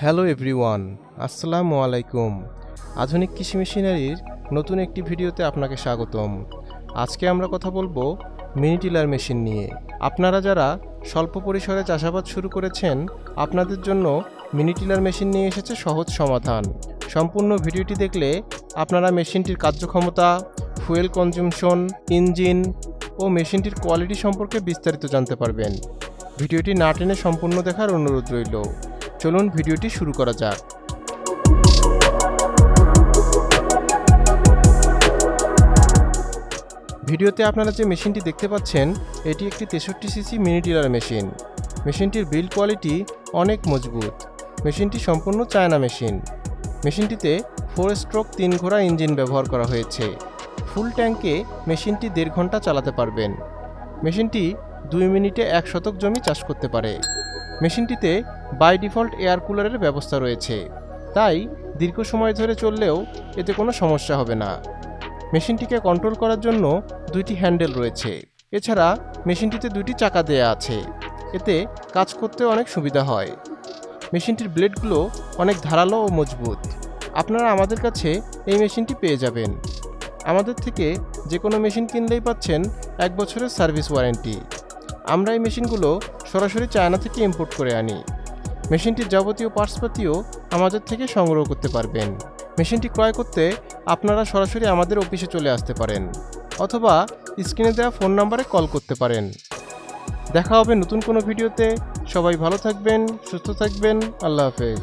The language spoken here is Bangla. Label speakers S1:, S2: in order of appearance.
S1: হ্যালো এভরিওয়ান, আসসালামু আলাইকুম। আধুনিক কৃষি মেশিনারির নতুন একটি ভিডিওতে আপনাকে স্বাগতম। আজকে আমরা কথা বলব মিনি টিলার মেশিন নিয়ে। আপনারা যারা স্বল্প পরিসরে চাষাবাদ শুরু করেছেন, আপনাদের জন্য মিনি টিলার মেশিন নিয়ে এসেছে সহজ সমাধান। সম্পূর্ণ ভিডিওটি দেখলে আপনারা মেশিনটির কার্যক্ষমতা, ফুয়েল কনজিউমশন, ইঞ্জিন ও মেশিনটির কোয়ালিটি সম্পর্কে বিস্তারিত জানতে পারবেন। ভিডিওটি না টেনে সম্পূর্ণ দেখার অনুরোধ রইল। চলুন ভিডিওটি শুরু করা যাক। ভিডিওতে আপনারা যে মেশিনটি দেখতে পাচ্ছেন, এটি একটি তেষট্টি সিসি মিনি টিলার মেশিন। মেশিনটির বিল্ড কোয়ালিটি অনেক মজবুত। মেশিনটি সম্পূর্ণ চায়না মেশিন। মেশিনটিতে ফোর স্ট্রোক, তিন ঘোড়া ইঞ্জিন ব্যবহার করা হয়েছে। ফুল ট্যাঙ্কে মেশিনটি দেড় ঘণ্টা চালাতে পারবেন। মেশিনটি দুই মিনিটে এক শতক জমি চাষ করতে পারে। মেশিনটিতে বাই ডিফল্ট এয়ার কুলারের ব্যবস্থা রয়েছে। তাই দীর্ঘ সময় ধরে চললেও এতে কোনো সমস্যা হবে না। মেশিনটিকে কন্ট্রোল করার জন্য দুইটি হ্যান্ডেল রয়েছে। এছাড়া মেশিনটিতে দুইটি চাকা দেয়া আছে। এতে কাজ করতে অনেক সুবিধা হয়। মেশিনটির ব্লেডগুলো অনেক ধারালো ও মজবুত। আপনারা আমাদের কাছে এই মেশিনটি পেয়ে যাবেন। আমাদের থেকে যে কোনো মেশিন কিনলেই পাচ্ছেন এক বছরের সার্ভিস ওয়ারেন্টি। আমরা এই মেশিনগুলো সরাসরি চায়না থেকে ইম্পোর্ট করে আনি। মেশিনটির যাবতীয় পার্টসপাতিও আমাদের থেকে সংগ্রহ করতে পারবেন। মেশিনটি ক্রয় করতে আপনারা সরাসরি আমাদের অফিসে চলে আসতে পারেন অথবা স্ক্রিনে দেওয়া ফোন নাম্বারে কল করতে পারেন। দেখা হবে নতুন কোনো ভিডিওতে। সবাই ভালো থাকবেন, সুস্থ থাকবেন। আল্লাহ হাফেজ।